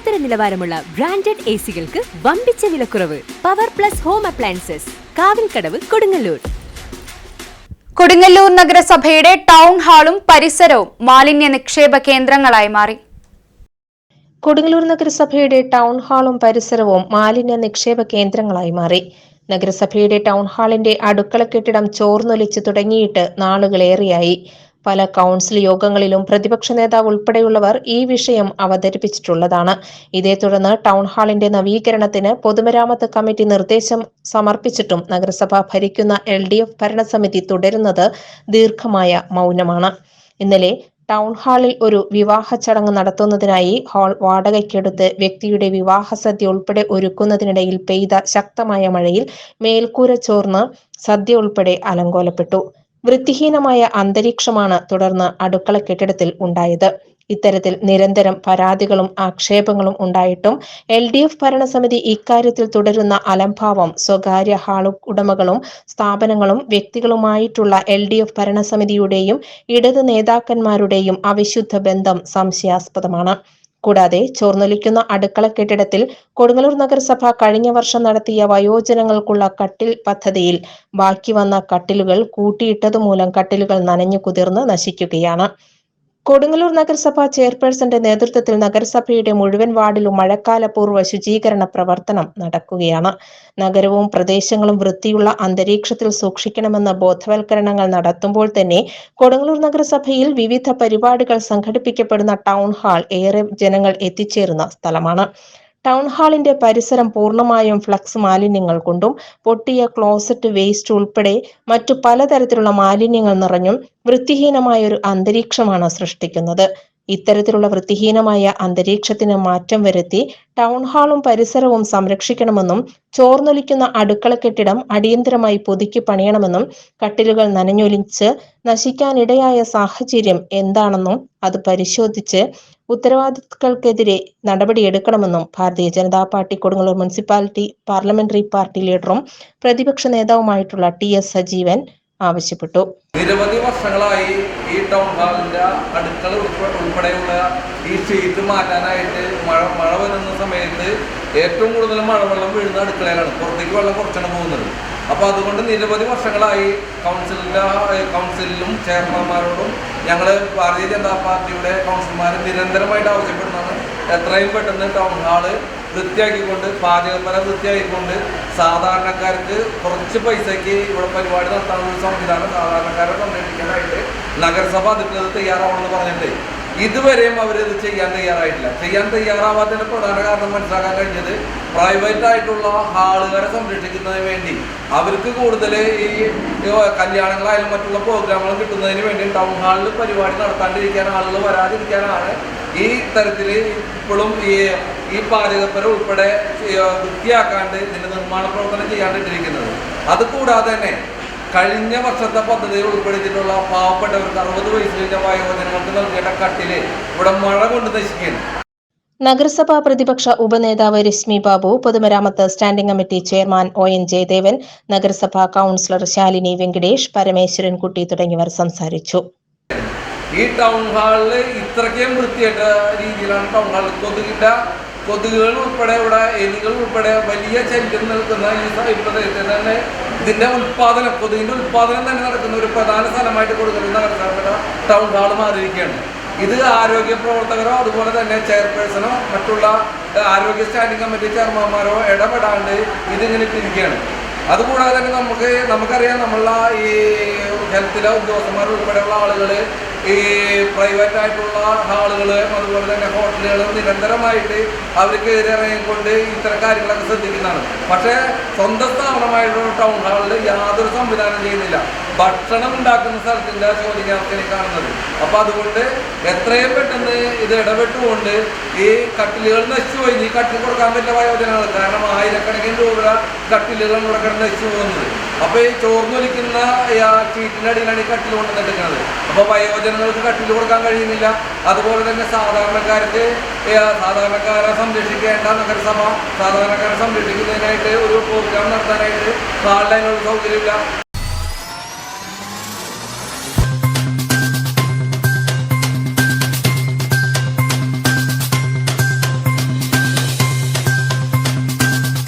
ലോകോത്തര നിലവാരമുള്ള branded A സികൾക്ക് വമ്പിച്ച വിലക്കുറവ്. Power plus home appliances Kavilkadavu Kodungallur. Kodungallur നഗരസഭയുടെ ടൗൺ ഹാളും പരിസരവും മാലിന്യ നിക്ഷേപ കേന്ദ്രങ്ങളായി മാറി. കൊടുങ്ങല്ലൂർ നഗരസഭയുടെ ടൗൺ ഹാളും പരിസരവും മാലിന്യ നിക്ഷേപ കേന്ദ്രങ്ങളായി മാറി. നഗരസഭയുടെ ടൗൺ ഹാളിന്റെ അടുക്കള കെട്ടിടം ചോർന്നൊലിച്ച് തുടങ്ങിയിട്ട് നാളുകളേറെയായി. പല കൗൺസിൽ യോഗങ്ങളിലും പ്രതിപക്ഷ നേതാവ് ഉൾപ്പെടെയുള്ളവർ ഈ വിഷയം അവതരിപ്പിച്ചിട്ടുള്ളതാണ്. ഇതേ തുടർന്ന് ടൗൺ ഹാളിന്റെ നവീകരണത്തിന് പൊതുമരാമത്ത് കമ്മിറ്റി നിർദ്ദേശം സമർപ്പിച്ചിട്ടും നഗരസഭ ഭരിക്കുന്ന എൽ ഡി എഫ് ഭരണസമിതി തുടരുന്നത് ദീർഘമായ മൗനമാണ്. ഇന്നലെ ടൗൺ ഹാളിൽ ഒരു വിവാഹ ചടങ്ങ് നടത്തുന്നതിനായി ഹാൾ വാടകയ്ക്കെടുത്ത് വ്യക്തിയുടെ വിവാഹ സദ്യ ഉൾപ്പെടെ ഒരുക്കുന്നതിനിടയിൽ പെയ്ത ശക്തമായ മഴയിൽ മേൽക്കൂര ചോർന്ന് സദ്യ ഉൾപ്പെടെ അലങ്കോലപ്പെട്ടു. വൃത്തിഹീനമായ അന്തരീക്ഷമാണ് തുടർന്ന് അടുക്കള കെട്ടിടത്തിൽ ഉണ്ടായത്. ഇത്തരത്തിൽ നിരന്തരം പരാതികളും ആക്ഷേപങ്ങളും ഉണ്ടായിട്ടും എൽ ഡി എഫ് ഭരണസമിതി ഇക്കാര്യത്തിൽ തുടരുന്ന അലംഭാവം സ്വകാര്യ ഹാളു ഉടമകളും സ്ഥാപനങ്ങളും വ്യക്തികളുമായിട്ടുള്ള എൽ ഡി എഫ് ഭരണസമിതിയുടെയും ഇടത് നേതാക്കന്മാരുടെയും അവിശുദ്ധ ബന്ധം സംശയാസ്പദമാണ്. കൂടാതെ ചോർന്നൊലിക്കുന്ന അടുക്കള കെട്ടിടത്തിൽ കൊടുങ്ങല്ലൂർ നഗരസഭ കഴിഞ്ഞ വർഷം നടത്തിയ വയോജനങ്ങൾക്കുള്ള കട്ടിൽ പദ്ധതിയിൽ ബാക്കി വന്ന കട്ടിലുകൾ കൂട്ടിയിട്ടതുമൂലം കട്ടിലുകൾ നനഞ്ഞു കുതിർന്ന് നശിക്കുകയാണ്. കൊടുങ്ങല്ലൂർ നഗരസഭാ ചെയർപേഴ്സന്റെ നേതൃത്വത്തിൽ നഗരസഭയുടെ മുഴുവൻ വാർഡിലും മഴക്കാലപൂർവ ശുചീകരണ പ്രവർത്തനം നടക്കുകയാണ്. നഗരവും പ്രദേശങ്ങളും വൃത്തിയുള്ള അന്തരീക്ഷത്തിൽ സൂക്ഷിക്കണമെന്ന ബോധവൽക്കരണങ്ങൾ നടത്തുമ്പോൾ തന്നെ കൊടുങ്ങല്ലൂർ നഗരസഭയിൽ വിവിധ പരിപാടികൾ സംഘടിപ്പിക്കപ്പെടുന്ന ടൗൺ ഹാൾ ഏറെ ജനങ്ങൾ എത്തിച്ചേരുന്ന സ്ഥലമാണ്. ടൗൺ ഹാളിന്റെ പരിസരം പൂർണമായും ഫ്ലക്സ് മാലിന്യങ്ങൾ കൊണ്ടും പൊട്ടിയ ക്ലോസറ്റ് വേസ്റ്റ് ഉൾപ്പെടെ മറ്റു പലതരത്തിലുള്ള മാലിന്യങ്ങൾ നിറഞ്ഞും വൃത്തിഹീനമായ ഒരു അന്തരീക്ഷമാണ് സൃഷ്ടിക്കുന്നത്. ഇത്തരത്തിലുള്ള വൃത്തിഹീനമായ അന്തരീക്ഷത്തിന് മാറ്റം വരുത്തി ടൗൺ ഹാളും പരിസരവും സംരക്ഷിക്കണമെന്നും ചോർന്നൊലിക്കുന്ന അടുക്കള കെട്ടിടം അടിയന്തരമായി പുതുക്കി പണിയണമെന്നും കട്ടിലുകൾ നനഞ്ഞൊലിച്ച് നശിക്കാനിടയായ സാഹചര്യം എന്താണെന്നും അത് പരിശോധിച്ച് ഉത്തരവാദികൾക്കെതിരെ നടപടിയെടുക്കണമെന്നും Bharatiya Janata party Kodungallur municipality parliamentary party ലീഡറും പ്രതിപക്ഷ നേതാവുമായിട്ടുള്ള ടി എസ് സജീവൻ ആവശ്യപ്പെട്ടു. നിരവധി വർഷങ്ങളായി ഈ ടൗൺ ഹാളിന്റെ അടുക്കള ഉൾപ്പെടെയുള്ള ഈ ഷീറ്റ് മാറ്റാനായിട്ട് മഴ മഴ വരുന്ന സമയത്ത് ഏറ്റവും കൂടുതൽ മഴവെള്ളം വീഴുന്ന അടുക്കളയിലാണ്. പുറത്തേക്ക് വെള്ളം കുറച്ചാണ് പോകുന്നത്. അപ്പോൾ അതുകൊണ്ട് നിരവധി വർഷങ്ങളായി കൗൺസിലിന്റെ കൗൺസിലിലും ചെയർമാൻമാരോടും ഞങ്ങൾ ഭാരതീയ ജനതാ പാർട്ടിയുടെ കൗൺസിലർമാർ നിരന്തരമായിട്ട് ആവശ്യപ്പെടുന്നതാണ്. എത്രയും പെട്ടെന്ന് ടൗൺ ഹാൾ വൃത്തിയാക്കിക്കൊണ്ട് പാചകപ്പര വൃത്തിയാക്കിക്കൊണ്ട് സാധാരണക്കാർക്ക് കുറച്ച് പൈസയ്ക്ക് ഇവിടെ പരിപാടി നടത്താനുള്ള സംവിധാനം സാധാരണക്കാരെ സംരക്ഷിക്കാനായിട്ട് നഗരസഭ അധികൃതർ തയ്യാറാവണമെന്ന് പറഞ്ഞിട്ട് ഇതുവരെയും അവരിത് ചെയ്യാൻ തയ്യാറായിട്ടില്ല. ചെയ്യാൻ തയ്യാറാവാത്തതിന് പ്രധാന കാരണം മനസ്സിലാക്കാൻ കഴിഞ്ഞത് പ്രൈവറ്റ് ആയിട്ടുള്ള ഹാളുകാരെ സംരക്ഷിക്കുന്നതിന് വേണ്ടി. അവർക്ക് കൂടുതൽ ഈ കല്യാണങ്ങളായാലും മറ്റുള്ള പ്രോഗ്രാമുകളും കിട്ടുന്നതിന് വേണ്ടി ടൗൺ ഹാളിൽ പരിപാടി നടത്താണ്ടിരിക്കാൻ ആളുകൾ വരാതിരിക്കാനാണ് ഈ തരത്തിൽ ഇപ്പോഴും ഈ ഈ പാചകപ്പര ഉൾപ്പെടെ വൃത്തിയാക്കാണ്ട് ഇതിന്റെ നിർമ്മാണ പ്രവർത്തനം ചെയ്യാണ്ടിട്ടിരിക്കുന്നത്. അത് കൂടാതെ തന്നെ കഴിഞ്ഞ വർഷത്തെ പദ്ധതിയിൽ ഉൾപ്പെടുത്തിയിട്ടുള്ള പാവപ്പെട്ടവർക്ക് അറുപത് വയസ്സിലെ വയോജനങ്ങൾക്ക് നൽകേണ്ട കട്ടിൽ ഇവിടെ മഴ കൊണ്ട് നശിക്കുന്നു നഗരസഭാ പ്രതിപക്ഷ ഉപനേതാവ് രശ്മി ബാബു പൊതുമരാമത്ത് standing committee chairman O N Jayadevan നഗരസഭാ കൌൺസിലർ ശാലിനി വെങ്കടേഷ് പരമേശ്വരൻകുട്ടി തുടങ്ങിയവർ സംസാരിച്ചു. ഈ ടൗൺ ഹാളിൽ ഇത്രയ്ക്കും വൃത്തിയായിട്ട രീതിയിലാണ് ടൗൺ ഹാളിൽ കൊതുകിന്റെ കൊതുകുകൾ ഉൾപ്പെടെ ഇവിടെ എലികൾ ഉൾപ്പെടെ വലിയ ശല്യം നിൽക്കുന്ന ഈ പ്രദേശത്തെ തന്നെ ഇതിന്റെ ഉത്പാദനം കൊതുകിന്റെ ഉത്പാദനം തന്നെ നടക്കുന്ന ഒരു പ്രധാന സ്ഥലമായിട്ട് കൊടുക്കുന്ന നഗരസഭയുടെ ടൗൺ ഹാൾ മാറിയിരിക്കുകയാണ്. ഇത് ആരോഗ്യ പ്രവർത്തകരോ അതുപോലെ തന്നെ ചെയർപേഴ്സണോ മറ്റുള്ള ആരോഗ്യ സ്റ്റാൻഡിംഗ് കമ്മിറ്റി ചെയർമാന്മാരോ ഇടപെടാണ്ട് ഇതിങ്ങനെ ഇട്ടിരിക്കുകയാണ്. അതുകൂടാതെ തന്നെ നമുക്ക് നമുക്കറിയാം നമ്മളെ ഈ ഹെൽത്തിലെ ഉദ്യോഗസ്ഥന്മാർ ഉൾപ്പെടെയുള്ള ആളുകൾ ഈ പ്രൈവറ്റ് ആയിട്ടുള്ള ഹാളുകൾ അതുപോലെ തന്നെ ഹോട്ടലുകളും നിരന്തരമായിട്ട് അവർക്ക് ഇറങ്ങിക്കൊണ്ട് ഇത്തരം കാര്യങ്ങളൊക്കെ ശ്രദ്ധിക്കുന്നതാണ്. പക്ഷേ സ്വന്തം സ്ഥാപനമായിട്ടുള്ള ടൗൺ ഹാളിൽ യാതൊരു സംവിധാനം ചെയ്യുന്നില്ല. ഭക്ഷണം ഉണ്ടാക്കുന്ന സ്ഥലത്തിന്റെ ചോദ്യത്തിന് കാണുന്നത്. അപ്പോൾ അതുകൊണ്ട് എത്രയും പെട്ടെന്ന് ഇത് ഇടപെട്ടുകൊണ്ട് ഈ കട്ടിലുകൾ നശിച്ചു പോയി. ഈ കട്ടിൽ കൊടുക്കാൻ പറ്റില്ല വയോജനങ്ങൾ. കാരണം ആയിരക്കണക്കിന് രൂപ കട്ടിലുകൾ കിടന്ന് നശിച്ചു പോകുന്നത്. അപ്പോൾ ഈ ചോർന്നൊലിക്കുന്ന അടിയിലാണ് ഈ കട്ടിൽ കൊണ്ടുവന്നിരിക്കുന്നത്. അപ്പോൾ വയോജനങ്ങൾക്ക് കട്ടിൽ കൊടുക്കാൻ കഴിയുന്നില്ല. അതുപോലെ തന്നെ സാധാരണക്കാർക്ക് സാധാരണക്കാരെ സംരക്ഷിക്കേണ്ട നഗരസഭ സാധാരണക്കാരെ സംരക്ഷിക്കുന്നതിനായിട്ട് ഒരു പ്രോഗ്രാം നടത്താനായിട്ട് അതിനുള്ള സൗകര്യമില്ല.